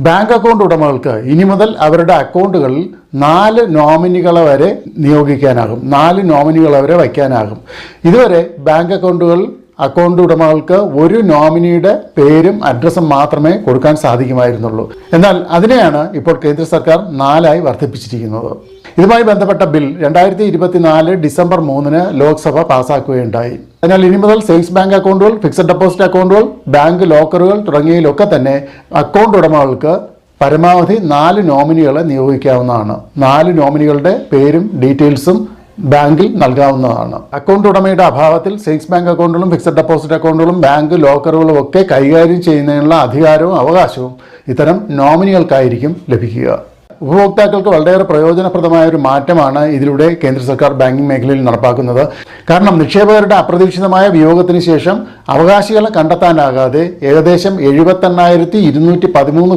Bank account ഉടമകൾക്ക് ഇനി മുതൽ അവരുടെ അക്കൗണ്ടുകളിൽ നാല് നോമിനികളെ വരെ നിയോഗിക്കാനാകും. നാല് നോമിനികളെ വരെ വയ്ക്കാനാകും. ഇതുവരെ ബാങ്ക് അക്കൗണ്ടുകൾ അക്കൗണ്ട് ഉടമകൾക്ക് ഒരു നോമിനിയുടെ പേരും അഡ്രസ്സും മാത്രമേ കൊടുക്കാൻ സാധിക്കുമായിരുന്നുള്ളൂ. എന്നാൽ അതിനെയാണ് ഇപ്പോൾ കേന്ദ്ര സർക്കാർ നാലായി വർദ്ധിപ്പിച്ചിരിക്കുന്നത്. ഇതുമായി ബന്ധപ്പെട്ട ബിൽ രണ്ടായിരത്തി ഇരുപത്തിനാല് ഡിസംബർ മൂന്നിന് ലോക്സഭ പാസാക്കുകയുണ്ടായി. അതിനാൽ ഇനി മുതൽ സേവിങ്സ് ബാങ്ക് അക്കൗണ്ടുകൾ ഫിക്സഡ് ഡെപ്പോസിറ്റ് അക്കൗണ്ടുകൾ ബാങ്ക് ലോക്കറുകൾ തുടങ്ങിയതിലൊക്കെ തന്നെ അക്കൗണ്ട് ഉടമകൾക്ക് പരമാവധി നാല് നോമിനികളെ നിയോഗിക്കാവുന്നതാണ്. നാല് നോമിനികളുടെ പേരും ഡീറ്റെയിൽസും ബാങ്കിൽ നൽകാവുന്നതാണ്. അക്കൗണ്ട് ഉടമയുടെ അഭാവത്തിൽ സേവിങ്സ് ബാങ്ക് അക്കൗണ്ടുകളും ഫിക്സഡ് ഡെപ്പോസിറ്റ് അക്കൗണ്ടുകളും ബാങ്ക് ലോക്കറുകളും ഒക്കെ കൈകാര്യം ചെയ്യുന്നതിനുള്ള അധികാരവും അവകാശവും ഇത്തരം നോമിനികൾക്കായിരിക്കും ലഭിക്കുക. ഉപഭോക്താക്കൾക്ക് വളരെയേറെ പ്രയോജനപ്രദമായ ഒരു മാറ്റമാണ് ഇതിലൂടെ കേന്ദ്ര സർക്കാർ ബാങ്കിംഗ് മേഖലയിൽ നടപ്പാക്കുന്നത്. കാരണം നിക്ഷേപകരുടെ അപ്രതീക്ഷിതമായ വിയോഗത്തിന് ശേഷം അവകാശികളെ കണ്ടെത്താനാകാതെ ഏകദേശം എഴുപത്തെണ്ണായിരത്തി ഇരുന്നൂറ്റി പതിമൂന്ന്